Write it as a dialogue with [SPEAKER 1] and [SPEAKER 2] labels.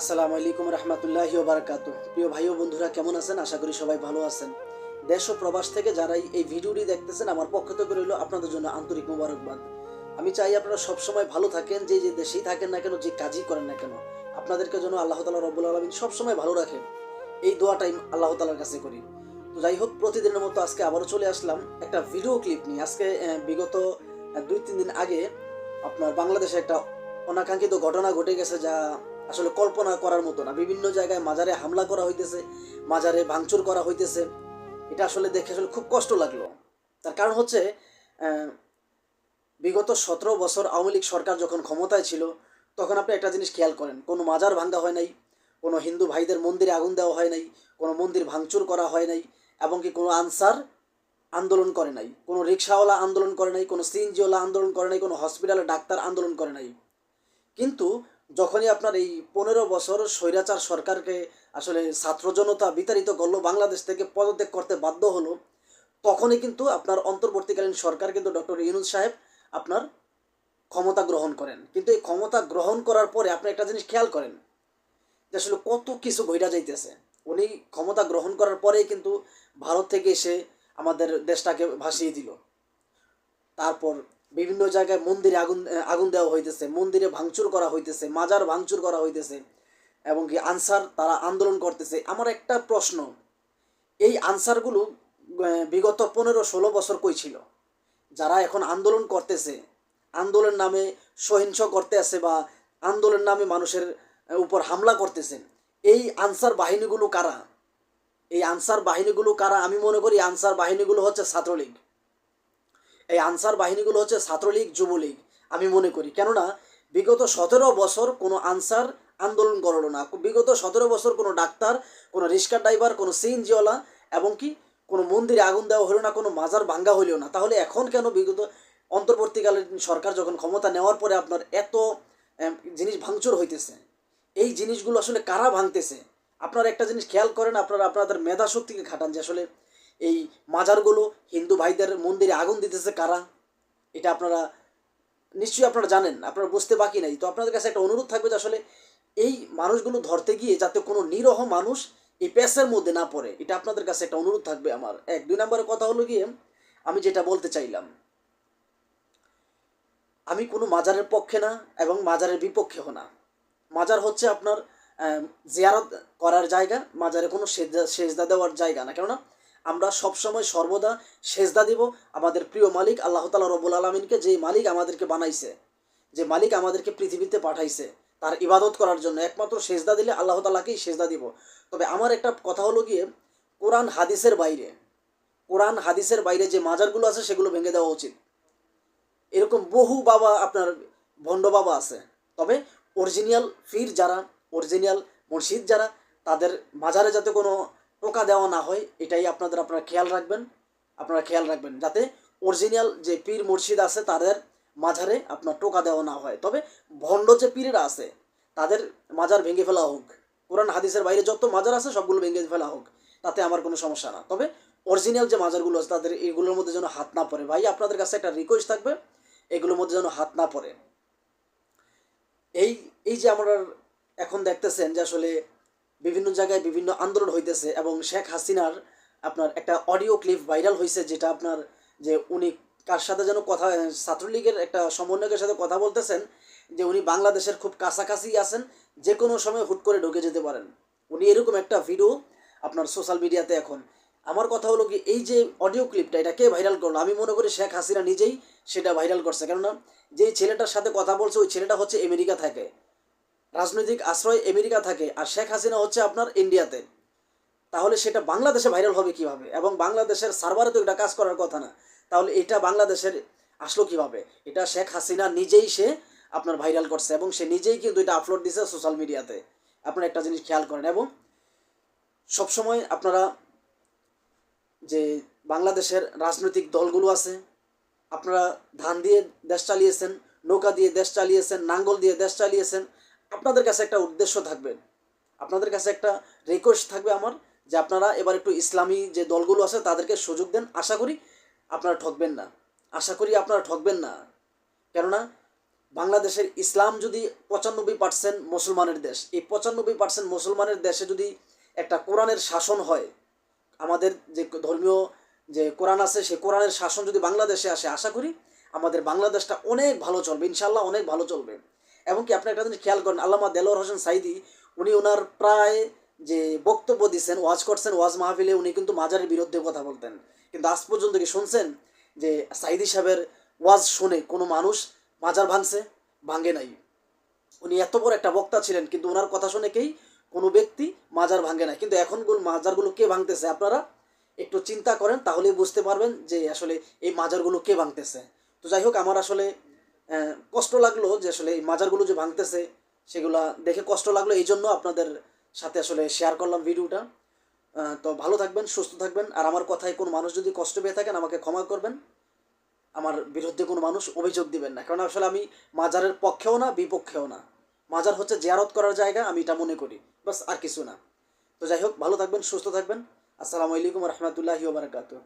[SPEAKER 1] আসসালামু আলাইকুম রহমতুল্লাহ বারাকাতু প্রিয় ভাই ও বন্ধুরা, কেমন আছেন? আশা করি সবাই ভালো আছেন। দেশ ও প্রবাস থেকে যারাই এই ভিডিওটি দেখতেছেন, আমার পক্ষ থেকে রইল আপনাদের জন্য আন্তরিক মোবারকবাদ। আমি চাই আপনারা সবসময় ভালো থাকেন, যে যে দেশেই থাকেন না কেন, যে কাজই করেন না কেন, আপনাদেরকে যেন আল্লাহ তালা রব্বুল আলমিন সবসময় ভালো রাখেন। এই দোয়াটাই আল্লাহ তালার কাছে করি। তো যাই হোক, প্রতিদিনের মতো আজকে আবারও চলে আসলাম একটা ভিডিও ক্লিপ নিয়ে। আজকে বিগত দুই তিন দিন আগে আপনার বাংলাদেশে একটা অনাকাঙ্ক্ষিত ঘটনা ঘটে গেছে যা আসলে কল্পনা করার মতো না। বিভিন্ন জায়গায় মাজারে হামলা করা হইতেছে, মাজারে ভাঙচুর করা হইতেছে। এটা আসলে দেখে আসলে খুব কষ্ট লাগল। তার কারণ হচ্ছে বিগত সতেরো বছর আওয়ামী লীগ সরকার যখন ক্ষমতায় ছিল, তখন আপনি একটা জিনিস খেয়াল করেন। কোনো মাজার ভাঙ্গা হয় নাই, কোনো হিন্দু ভাইদের মন্দিরে আগুন দেওয়া হয় নাই, কোনো মন্দির ভাঙচুর করা হয় নাই, এবং কি কোনো আনসার আন্দোলন করে নাই, কোনো রিক্সাওয়ালা আন্দোলন করে নাই, কোনো সিএনজিওয়ালা আন্দোলন করে নাই, কোনো হসপিটালে ডাক্তার আন্দোলন করে নাই। কিন্তু যখনই আপনার এই পনেরো বছর স্বৈরাচার সরকারকে আসলে ছাত্র জনতা বিতাড়িত করল, বাংলাদেশ থেকে পদত্যাগ করতে বাধ্য হলো, তখনই কিন্তু আপনার অন্তর্বর্তীকালীন সরকার কিন্তু ডক্টর ইউনুস সাহেব আপনার ক্ষমতা গ্রহণ করেন। কিন্তু এই ক্ষমতা গ্রহণ করার পরে আপনি একটা জিনিস খেয়াল করেন, যে আসলে কত কিছু বইটা যাইতেছে। উনি ক্ষমতা গ্রহণ করার পরেই কিন্তু ভারত থেকে এসে আমাদের দেশটাকে ভাসিয়ে দিল। তারপর বিভিন্ন জায়গায় মন্দিরে আগুন আগুন দেওয়া হইতেছে, মন্দিরে ভাঙচুর করা হইতেছে, মাজার ভাঙচুর করা হইতেছে, এবং কি আনসার তারা আন্দোলন করতেছে। আমার একটা প্রশ্ন, এই আনসারগুলো বিগত পনেরো ষোলো বছর কই ছিল? যারা এখন আন্দোলন করতেছে আন্দোলন নামে সহিংস করতে আছে বা আন্দোলন নামে মানুষের উপর হামলা করতেছে, এই আনসার বাহিনীগুলো কারা? এই আনসার বাহিনীগুলো কারা? আমি মনে করি আনসার বাহিনীগুলো হচ্ছে ছাত্রলীগ। এই আনসার বাহিনীগুলো হচ্ছে ছাত্রলীগ, যুবলীগ, আমি মনে করি। কেননা, বিগত সতেরো বছর কোনো আনসার আন্দোলন করল না। বিগত সতেরো বছর কোনো ডাক্তার, কোনো রিক্সা ড্রাইভার, কোনো সিএনজিওয়ালা, এবং কি কোনো মন্দিরে আগুন দেওয়া হলো না, কোনো মাজার ভাঙ্গা হইলেও না। তাহলে এখন কেন বিগত, অন্তর্বর্তীকালীন সরকার যখন ক্ষমতা নেওয়ার পরে আপনার এত জিনিস ভাঙচুর হইতেছে? এই জিনিসগুলো আসলে কারা ভাঙতেছে? আপনারা একটা জিনিস খেয়াল করেন, আপনারা আপনাদের মেধা শক্তিকে খাটান যে আসলে এই মাজারগুলো হিন্দু ভাইদের মন্দিরে আগুন দিতেছে কারা? এটা আপনারা নিশ্চয়ই আপনারা জানেন, আপনারা বুঝতে বাকি নাই। তো আপনাদের কাছে একটা অনুরোধ থাকবে যে আসলে এই মানুষগুলো ধরতে গিয়ে যাতে কোনো নিরহ মানুষ এই পেসের মধ্যে না পড়ে, এটা আপনাদের কাছে একটা অনুরোধ থাকবে আমার। এক, দুই নম্বরের কথা হলো গিয়ে আমি যেটা বলতে চাইলাম, আমি কোনো মাজারের পক্ষে না এবং মাজারের বিপক্ষেও না। মাজার হচ্ছে আপনার জিয়ারত করার জায়গা, মাজারে কোনো সেজদা সেজদা দেওয়ার জায়গা না। কেননা আমরা সবসময় সর্বদা সেজদা দিব আমাদের প্রিয় মালিক আল্লাহ তালা রবুল আলমিনকে যে মালিক আমাদেরকে বানাইছে, যে মালিক আমাদেরকে পৃথিবীতে পাঠাইছে, তার ইবাদত করার জন্য একমাত্র সেজদা দিলে আল্লাহ তালাকেই সেজদা দিব। তবে আমার একটা কথা হলো গিয়ে, কোরআন হাদিসের বাইরে, কোরআন হাদিসের বাইরে যে মাজারগুলো আছে সেগুলো ভেঙে দেওয়া উচিত। এরকম বহু বাবা আপনার ভণ্ড বাবা আছে, তবে অরিজিনাল ফির যারা অরিজিনাল মুর্শিদ যারা, তাদের মাজারে যাতে কোনো টোকা দেওয়া না হয়, এটাই আপনাদের আপনারা খেয়াল রাখবেন, আপনারা খেয়াল রাখবেন, যাতে অরিজিনাল যে পীর মুর্শিদ আছে তাদের মাজারে আপনার টোকা দেওয়া না হয়। তবে ভণ্ড যে পীরেরা আছে, তাদের মাজার ভেঙে ফেলা হোক, কোরআন হাদিসের বাইরে যত মাজার আছে সবগুলো ভেঙে ফেলা হোক, তাতে আমার কোনো সমস্যা না। তবে অরিজিনাল যে মাজারগুলো আছে, তাদের এগুলোর মধ্যে যেন হাত না পড়ে। ভাই, আপনাদের কাছে একটা রিকোয়েস্ট থাকবে, এগুলোর মধ্যে যেন হাত না পড়ে। এই এই যে আমরা এখন দেখতেছেন যে আসলে বিভিন্ন জায়গায় বিভিন্ন আন্দোলন হইতেছে এবং শেখ হাসিনার আপনার একটা অডিও ক্লিপ ভাইরাল হয়েছে যেটা আপনার যে উনি কার সাথে যেন কথা ছাত্রলীগের একটা সমন্বয়কের সাথে কথা বলতেছেন, যে উনি বাংলাদেশের খুব কাছাকাছি আছেন যে কোনো সময় হুট করে ঢুকে যেতে পারেন। উনি এরকম একটা ভিডিও আপনার সোশ্যাল মিডিয়াতে এখন। আমার কথা হলো কি, এই যে অডিও ক্লিপটা এটা কে ভাইরাল করল? আমি মনে করি শেখ হাসিনা নিজেই সেটা ভাইরাল করছে। কেননা যেই ছেলেটার সাথে কথা বলছে, ওই ছেলেটা হচ্ছে আমেরিকা থাকে। রাজনৈতিক আশ্রয় আমেরিকা থাকে আর শেখ হাসিনা হচ্ছে আপনার ইন্ডিয়াতে। তাহলে সেটা বাংলাদেশে ভাইরাল হবে কীভাবে? এবং বাংলাদেশের সার্ভারে তো এটা কাজ করার কথা না। তাহলে এটা বাংলাদেশের আসলো কীভাবে? এটা শেখ হাসিনা নিজেই সে আপনার ভাইরাল করছে এবং সে নিজেই কিন্তু এটা আপলোড দিছে সোশ্যাল মিডিয়াতে আপনারা একটা জিনিস খেয়াল করেন এবং সবসময় আপনারা যে বাংলাদেশের রাজনৈতিক দলগুলো আছে, আপনারা ধান দিয়ে দেশ চালিয়েছেন, নৌকা দিয়ে দেশ চালিয়েছেন, নাঙ্গল দিয়ে দেশ চালিয়েছেন আপনাদের কাছে একটা উদ্দেশ্য থাকবে। আপনাদের কাছে একটা রিকোয়েস্ট থাকবে আমার যে আপনারা এবার একটু ইসলামী যে দলগুলো আছে তাদেরকে সুযোগ দেন। আশা করি আপনারা ঠকবেন না। আশা করি আপনারা ঠকবেন না। কেননা বাংলাদেশের ইসলাম যদি পঁচানব্বই পার্সেন্ট মুসলমানের দেশ, এই পঁচানব্বই পার্সেন্ট মুসলমানের দেশে যদি একটা কোরআনের শাসন হয়, আমাদের যে ধর্মীয় যে কোরআন আছে, সেই কোরআনের শাসন যদি বাংলাদেশে আসে, আশা করি আমাদের বাংলাদেশটা অনেক ভালো চলবে। ইনশাল্লাহ অনেক ভালো চলবে। এবং কি আপনি একটা জিনিস খেয়াল করেন, আল্লামা দেলোয়ার হোসেন সাইদি, উনি ওনার প্রায় যে বক্তব্য দিচ্ছেন ওয়াজ করছেন, ওয়াজ মাহফিলে উনি কিন্তু মাজারের বিরুদ্ধে কথা বলতেন। কিন্তু আজ পর্যন্ত কি শুনছেন যে সাইদি সাহেবের ওয়াজ শুনে কোনো মানুষ মাজার ভাঙছে? ভাঙে নাই। উনি এত বড় একটা বক্তা ছিলেন, কিন্তু ওনার কথা শুনে কেই কোনো ব্যক্তি মাজার ভাঙে না কিন্তু এখনগুলো মাজারগুলো কে ভাঙতেছে আপনারা একটু চিন্তা করেন, তাহলেই বুঝতে পারবেন যে আসলে এই মাজারগুলো কে ভাঙতেছে। তো যাই হোক, আমার আসলে কষ্ট লাগল যে আসলে এই মাজারগুলো যে ভাঙতেছে, সেগুলা দেখে কষ্ট লাগল, এই জন্য আপনাদের সাথে আসলে শেয়ার করলাম ভিডিওটা। তো ভালো থাকবেন, সুস্থ থাকবেন, আর আমার কথায় কোনো মানুষ যদি কষ্ট পেয়ে থাকেন, আমাকে ক্ষমা করবেন। আমার বিরুদ্ধে কোনো মানুষ অভিযোগ দিবেন না, কারণ আসলে আমি মাজারের পক্ষেও না, বিপক্ষেও না। মাজার হচ্ছে জিয়ারত করার জায়গা, আমি এটা মনে করি বাস আর কিছু না। তো যাই হোক, ভালো থাকবেন, সুস্থ থাকবেন। আসসালামু আলাইকুম রহমতুল্লাহি বারাকাতু